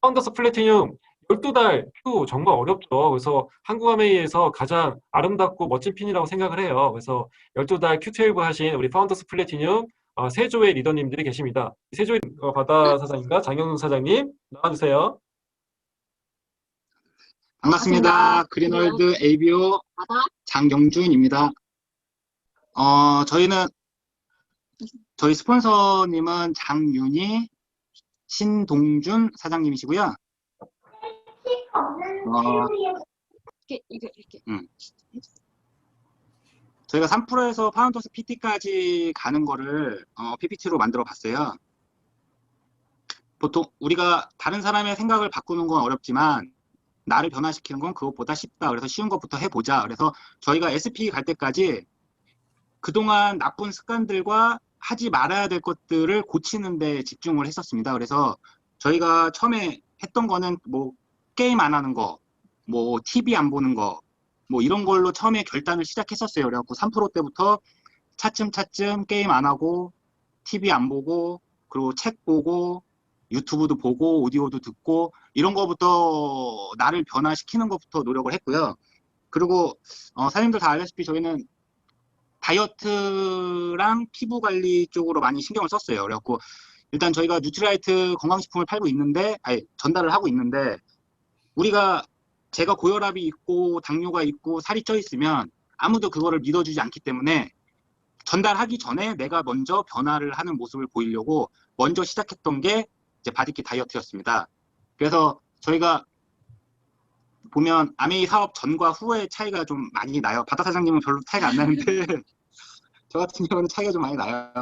파운더스 플래티늄 12달 큐 정말 어렵죠. 그래서 한국 아메이에서 가장 아름답고 멋진 핀이라고 생각을 해요. 그래서 12달 Q12 하신 우리 파운더스 플래티늄 어, 세조의 리더님들이 계십니다. 세조의 어, 바다 사장님과 장영훈 사장님 나와주세요. 반갑습니다. 반갑습니다. 그린월드 ABO 바다 장영준입니다. 어, 저희는 저희 스폰서님은 장윤희, 신동준 사장님이시고요. 어, 이렇게 이거 이렇게 저희가 3%에서 파운더스 PT까지 가는 거를 어, PPT로 만들어 봤어요. 보통 우리가 다른 사람의 생각을 바꾸는 건 어렵지만 나를 변화시키는 건 그것보다 쉽다. 그래서 쉬운 것부터 해보자. 그래서 저희가 SP 갈 때까지 그동안 나쁜 습관들과 하지 말아야 될 것들을 고치는 데 집중을 했었습니다. 그래서 저희가 처음에 했던 거는 뭐 게임 안 하는 거, 뭐 TV 안 보는 거, 뭐 이런 걸로 처음에 결단을 시작했었어요. 그래갖고 3% 때부터 차츰차츰 게임 안 하고 TV 안 보고 그리고 책 보고 유튜브도 보고 오디오도 듣고 이런 거부터 나를 변화시키는 것부터 노력을 했고요. 그리고 어, 사장님들 다 알다시피 저희는 다이어트랑 피부 관리 쪽으로 많이 신경을 썼어요. 그래갖고 일단 저희가 뉴트라이트 건강식품을 팔고 있는데 아니 전달을 하고 있는데 우리가 제가 고혈압이 있고 당뇨가 있고 살이 쪄 있으면 아무도 그거를 믿어주지 않기 때문에 전달하기 전에 내가 먼저 변화를 하는 모습을 보이려고 먼저 시작했던 게 이제 바디킷 다이어트였습니다. 그래서 저희가 보면 아메이 사업 전과 후의 차이가 좀 많이 나요. 바다 사장님은 별로 차이가 안 나는데 저 같은 경우는 차이가 좀 많이 나요.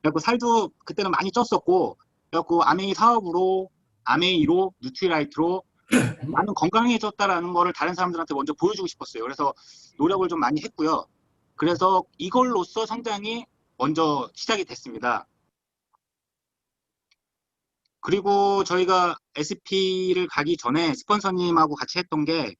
그래갖고 살도 그때는 많이 쪘었고 그래갖고 아메이 사업으로 아메이로 뉴트리라이트로 나는 건강해졌다라는 거를 다른 사람들한테 먼저 보여주고 싶었어요. 그래서 노력을 좀 많이 했고요. 그래서 이걸로써 성장이 먼저 시작이 됐습니다. 그리고 저희가 SP를 가기 전에 스폰서님하고 같이 했던 게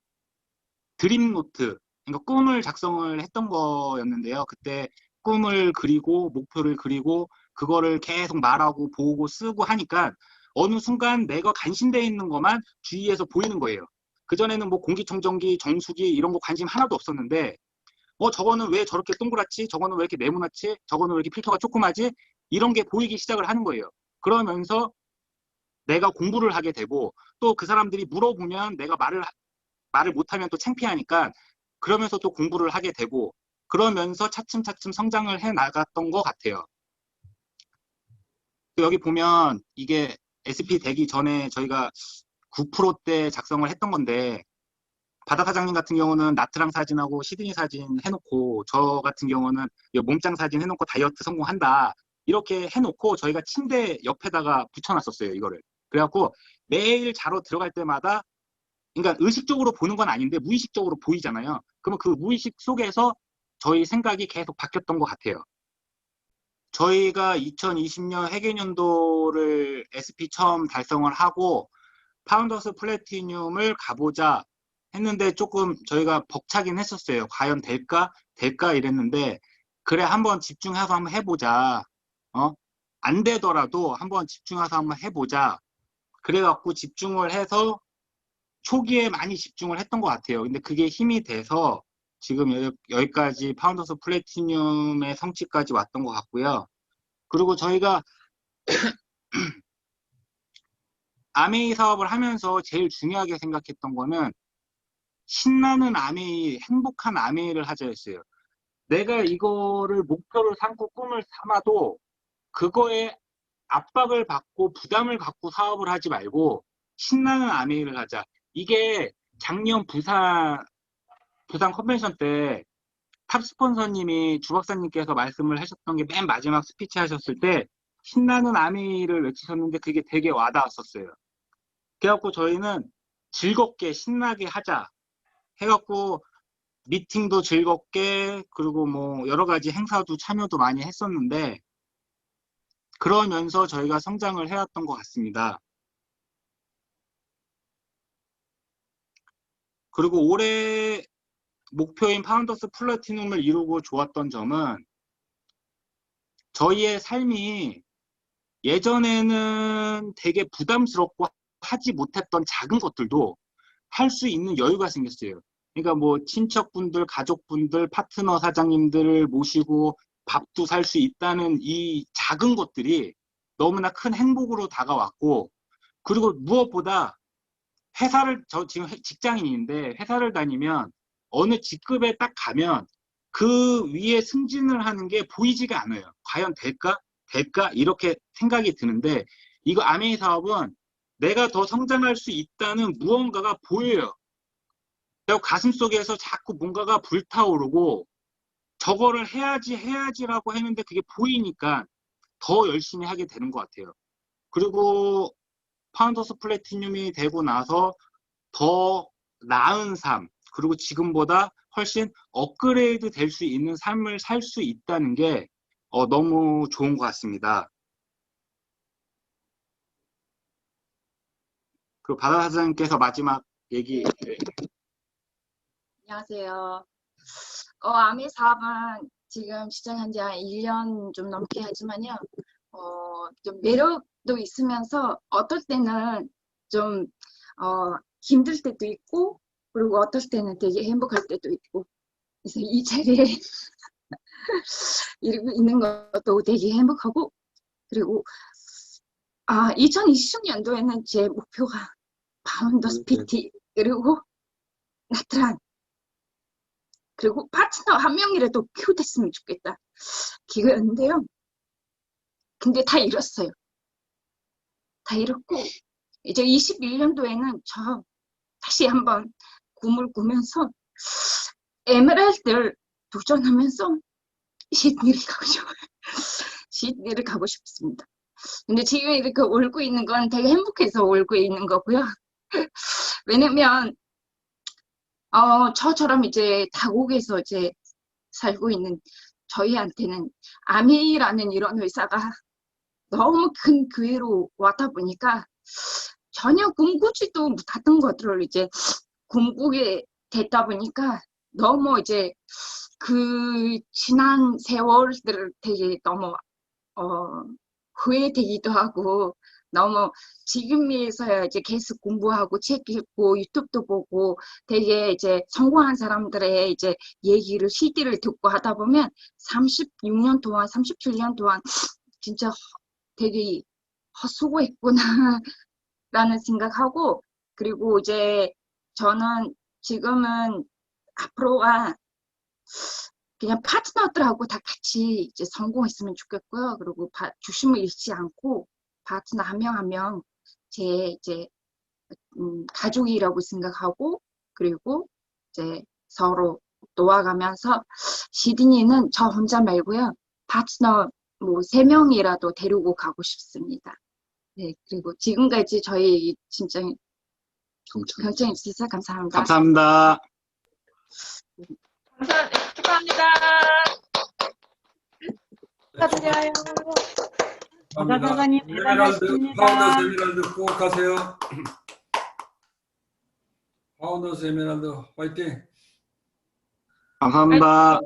드림노트, 그러니까 꿈을 작성을 했던 거였는데요. 그때 꿈을 그리고 목표를 그리고 그거를 계속 말하고 보고 쓰고 하니까 어느 순간 내가 간신돼 있는 것만 주위에서 보이는 거예요. 그전에는 뭐 공기청정기, 정수기 이런 거 관심 하나도 없었는데 어 저거는 왜 저렇게 동그랗지? 저거는 왜 이렇게 네모나지? 저거는 왜 이렇게 필터가 조그마지? 이런 게 보이기 시작을 하는 거예요. 그러면서 내가 공부를 하게 되고 또 그 사람들이 물어보면 내가 말을 하- 말을 못하면 또 창피하니까 그러면서 또 공부를 하게 되고 그러면서 차츰차츰 성장을 해 나갔던 것 같아요. 여기 보면 이게 SP 되기 전에 저희가 9%대 작성을 했던 건데 바다 사장님 같은 경우는 나트랑 사진하고 시드니 사진 해놓고 저 같은 경우는 이 몸짱 사진 해놓고 다이어트 성공한다 이렇게 해놓고 저희가 침대 옆에다가 붙여놨었어요 이거를 그래갖고 매일 자러 들어갈 때마다 그러니까 의식적으로 보는 건 아닌데 무의식적으로 보이잖아요 그러면 그 무의식 속에서 저희 생각이 계속 바뀌었던 것 같아요 저희가 2020년 회계년도를 SP 처음 달성을 하고 파운더스 플래티늄을 가보자 했는데 조금 저희가 벅차긴 했었어요. 과연 될까? 될까? 이랬는데 그래 한번 집중해서 한번 해보자. 어? 안 되더라도 한번 집중해서 한번 해보자. 그래갖고 집중을 해서 초기에 많이 집중을 했던 것 같아요. 근데 그게 힘이 돼서 지금 여- 여기 까지 파운더스 플래티늄의 성취까지 왔던 것 같고요. 그리고 저희가 아메이 사업을 하면서 제일 중요하게 생각했던 거는 신나는 아메이, 행복한 아메이를 하자였어요. 내가 이거를 목표를 삼고 꿈을 삼아도 그거에 압박을 받고 부담을 갖고 사업을 하지 말고 신나는 아메이를 하자. 이게 작년 부산 부산 컨벤션 때 탑 스폰서님이 주 박사님께서 말씀을 하셨던 게 맨 마지막 스피치 하셨을 때 신나는 아메이를 외치셨는데 그게 되게 와닿았었어요. 그래갖고 저희는 즐겁게 신나게 하자 해갖고 미팅도 즐겁게 그리고 뭐 여러 가지 행사도 참여도 많이 했었는데 그러면서 저희가 성장을 해왔던 것 같습니다. 그리고 올해 목표인 파운더스 플래티넘을 이루고 좋았던 점은 저희의 삶이 예전에는 되게 부담스럽고 하지 못했던 작은 것들도 할 수 있는 여유가 생겼어요. 그러니까 뭐 친척분들, 가족분들, 파트너 사장님들을 모시고 밥도 살 수 있다는 이 작은 것들이 너무나 큰 행복으로 다가왔고 그리고 무엇보다 회사를 저 지금 회- 직장인인데 회사를 다니면 어느 직급에 딱 가면 그 위에 승진을 하는 게 보이지가 않아요. 과연 될까? 될까? 이렇게 생각이 드는데 이거 아메이 사업은 내가 더 성장할 수 있다는 무언가가 보여요. 가슴 속에서 자꾸 뭔가가 불타오르고 저거를 해야지 해야지라고 했는데 그게 보이니까 더 열심히 하게 되는 것 같아요. 그리고 파운더스 플래티늄이 되고 나서 더 나은 삶, 그리고 지금보다 훨씬 업그레이드 될 수 있는 삶을 살 수 있다는 게 어, 너무 좋은 것 같습니다. 그 바다 사장님께서 마지막 얘기 안녕하세요. 어, 아미 사업은 지금 시작한 지 한 1년 좀 넘게 하지만요. 어, 좀 매력도 있으면서 어떨 때는 좀 어, 힘들 때도 있고 그리고 어떨 때는 되게 행복할 때도 있고 그래서 이 자리에 이러고 있는 것도 되게 행복하고 그리고 아 2020년도에는 제 목표가 바운더스 PT 그리고 나트란 그리고 파트너 한 명이라도 교됐으면 좋겠다. 기회였는데요. 근데 다 잃었어요. 다 잃었고, 이제 21년도에는 저 다시 한번 꿈을 꾸면서 에메랄드를 도전하면서 시드니를 가고 싶어요. 시드니를 가고 싶습니다. 근데 지금 이렇게 울고 있는 건 되게 행복해서 울고 있는 거고요. 왜냐면 어, 저처럼 이제 다국에서 이제 살고 있는 저희한테는 아미라는 이런 회사가 너무 큰 기회로 왔다 보니까 전혀 꿈꾸지도 못했던 것들을 이제 꿈꾸게 됐다 보니까 너무 이제 그 지난 세월들을 되게 너무 어, 후회되기도 하고 너무 지금에서야 이제 계속 공부하고 책 읽고 유튜브도 보고 되게 이제 성공한 사람들의 이제 얘기를 CD를 듣고 하다 보면 36년 동안 37년 동안 진짜 허- 되게 헛수고했구나 라는 생각하고 그리고 이제 저는 지금은 앞으로가 그냥 파트너들하고 다 같이 이제 성공했으면 좋겠고요. 그리고 바- 중심을 잃지 않고 파트너 한 명 한 명 제 이제 음, 가족이라고 생각하고 그리고 이제 서로 도와가면서 시드니는 저 혼자 말고요. 파트너 뭐 세 명이라도 데리고 가고 싶습니다. 네, 그리고 지금까지 저희 진짜 경청해 주셔서 감사합니다. 감사합니다. 감사, 축하합니다. 축하드려요. 사장님 에메랄드, 대단하십니다. 파운더스 에메랄드 꼭 가세요. 파운더스 에메랄드 화이팅! 감사합니다.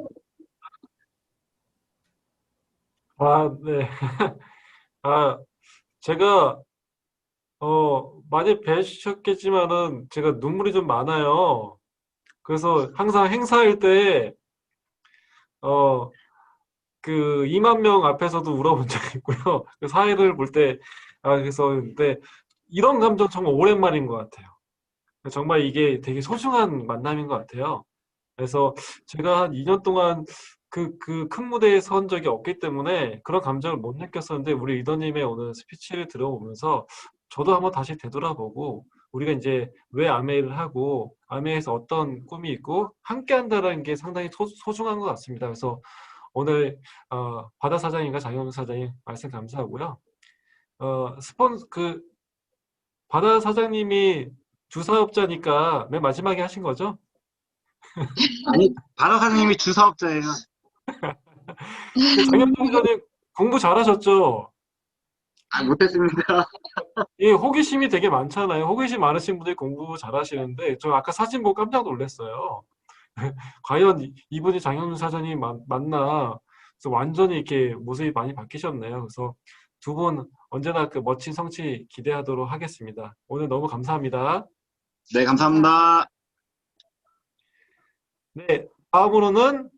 아, 네. 아, 제가, 어, 많이 뵈셨겠지만은 제가 눈물이 좀 많아요. 그래서 항상 행사할 때, 어, 그 2만 명 앞에서도 울어본 적이 있고요. 그 사회를 볼 때, 아, 그래서, 근데 이런 감정 정말 오랜만인 것 같아요. 정말 이게 되게 소중한 만남인 것 같아요. 그래서 제가 한 2년 동안 그, 그 큰 무대에 선 적이 없기 때문에 그런 감정을 못 느꼈었는데 우리 리더님의 오늘 스피치를 들어보면서 저도 한번 다시 되돌아보고 우리가 이제 왜 아메이를 하고 아메이에서 어떤 꿈이 있고 함께 한다는 게 상당히 소, 소중한 것 같습니다. 그래서 오늘 어, 바다 사장님과 장영 사장님 말씀 감사하고요. 어, 스폰 그 바다 사장님이 주사업자니까 맨 마지막에 하신 거죠? 아니, 바다 사장님이 주사업자예요. 장영 사장님 공부 잘하셨죠? 아, 못했습니다. 이 호기심이 되게 많잖아요. 호기심 많으신 분들이 공부 잘하시는데 저 아까 사진 보고 깜짝 놀랐어요. 과연 이- 이분이 장현우 사장님 만- 맞나? 그래서 완전히 이렇게 모습이 많이 바뀌셨네요. 그래서 두 분 언제나 그 멋진 성취 기대하도록 하겠습니다. 오늘 너무 감사합니다. 네, 감사합니다. 네, 다음으로는